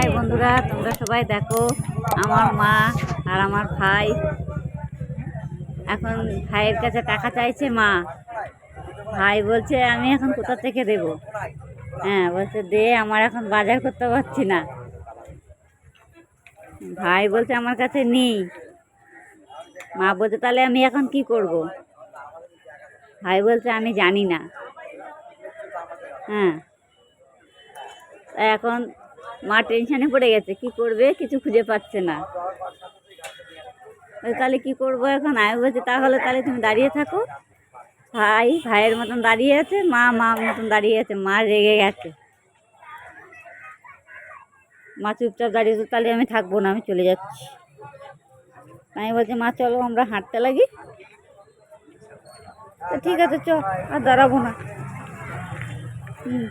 High বন্ধুরা, তোমরা সবাই দেখো আমার মা আর আমার ভাই। এখন ভাইয়ের কাছে টাকা চাইছে মা। ভাই বলছে, আমি এখন কোথা থেকে দেব? হ্যাঁ বলছে, দে, আমার এখন বাজার করতে পারছি না। ভাই বলছে, আমার কাছে নেই। মা বলছে, তাহলে আমি এখন কি করব? ভাই বলছে, আমি জানি না। হ্যাঁ এখন মা টেনশানে পড়ে গেছে, কি করবে? কিছু খুঁজে পাচ্ছে না। তাহলে কি করব এখন? আমি বলছি, তাহলে তাহলে তুমি দাঁড়িয়ে থাকো। ভাই, ভাইয়ের মতন দাঁড়িয়ে আছে, মা মা মতন দাঁড়িয়ে আছে, মা রেগে গেছে। মা চুপচাপ দাঁড়িয়েছে তাহলে আমি থাকব না, আমি চলে যাচ্ছি। আমি বলছি, মা, চলো আমরা হাঁটতে লাগি। ঠিক আছে চ আর দাঁড়াবো না। হুম।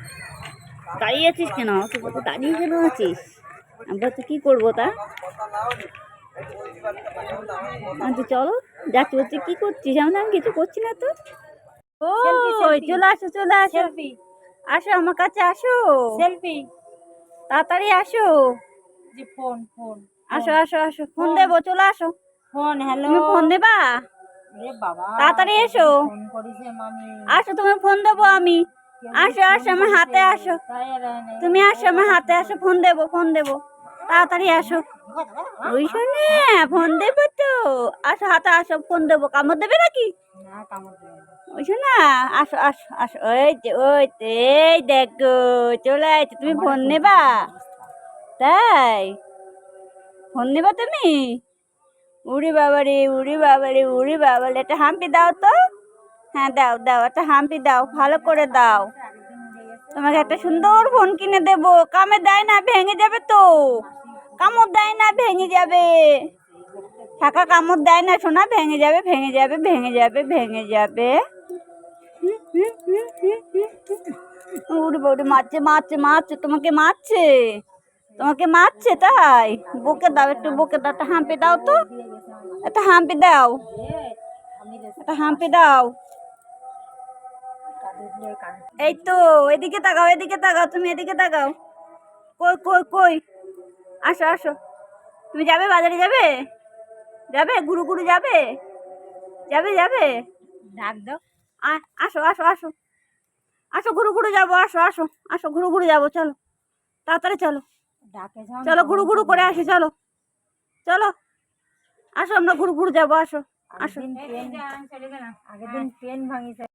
দাঁড়িয়ে আছিস কেন? তো বলতে দাঁড়িয়ে কেন আছিস? আমরা তো কী করব তা? আচ্ছা চলো যাচ্ছি বলছি কী করছিস? আমি আমি কিছু করছি না তো। ও চলে আসো চলে আসো। সেলফি আসো আমার কাছে আসো। সেলফি তাড়াতাড়ি আসো। যে ফোন ফোন আসো আসো আসো। ফোন দেবো চলে আসো। ফোন হ্যালো তুমি ফোন দেবা? তাড়াতাড়ি এসো। আসো তুমি ফোন দেবো আমি। আসো আসো, আমার হাতে আসো। তুমি আসো, আমার হাতে আসো, ফোন দেবো ফোন দেবো। তাড়াতাড়ি আসো। ওই শোনে, ফোন দেবো তো। আসো, হাতে আসো, ফোন দেবো। কামড় দেবে নাকি। ওই শোনা, আসো আসো আসো। ওই যে, ওই এই দেখো, চলে আসছে তুমি ফোন নেবা? তাই? ফোন নেবা তুমি? উড়ি বাবারে উড়ি বাবারে উড়ি বাবারে, একটা হাম্পি দাও তো। হ্যাঁ দাও দাও, একটা হাম্পি দাও, ভালো করে দাও। তোমাকে একটা সুন্দর ফোন কিনে দেবো। কামে দেয় না, ভেঙে যাবে তো। কামড় দেয় না, ভেঙে যাবে। টাকা কামড় দেয় না, সোনা, ভেঙে যাবে ভেঙে যাবে ভেঙে যাবে ভেঙে যাবে। উড়ে বউরে মারছে মারছে মারছে, তোমাকে মারছে। তোমাকে মারছে তাই। বুকে দাও, একটু বুকে দাও, একটা হাম্পি দাও তো। একটা হাম্পি দাও। একটা হাম্পি দাও। এই তো এদিকে তাকাও এদিকে তাকাও তুমি এদিকে তাকাও। কই কই কই? আসো আসো। তুমি যাবে বাজারে যাবে? যাবে? গুরু গুরু যাবে? যাবে যাবে? ডাক দাও। আসো আসো আসো। আসো ঘুরু ঘুরু যাব আসো আসো। আসো ঘুরু ঘুরু যাব চলো। তাড়াতাড়ি চলো। চলো ঘুরু ঘুরু করে আসি চলো। চলো। আসো আমরা ঘুরু ঘুরু যাব আসো। আসো। আগের দিন পেন আগের দিন পেন ভাঙিছে।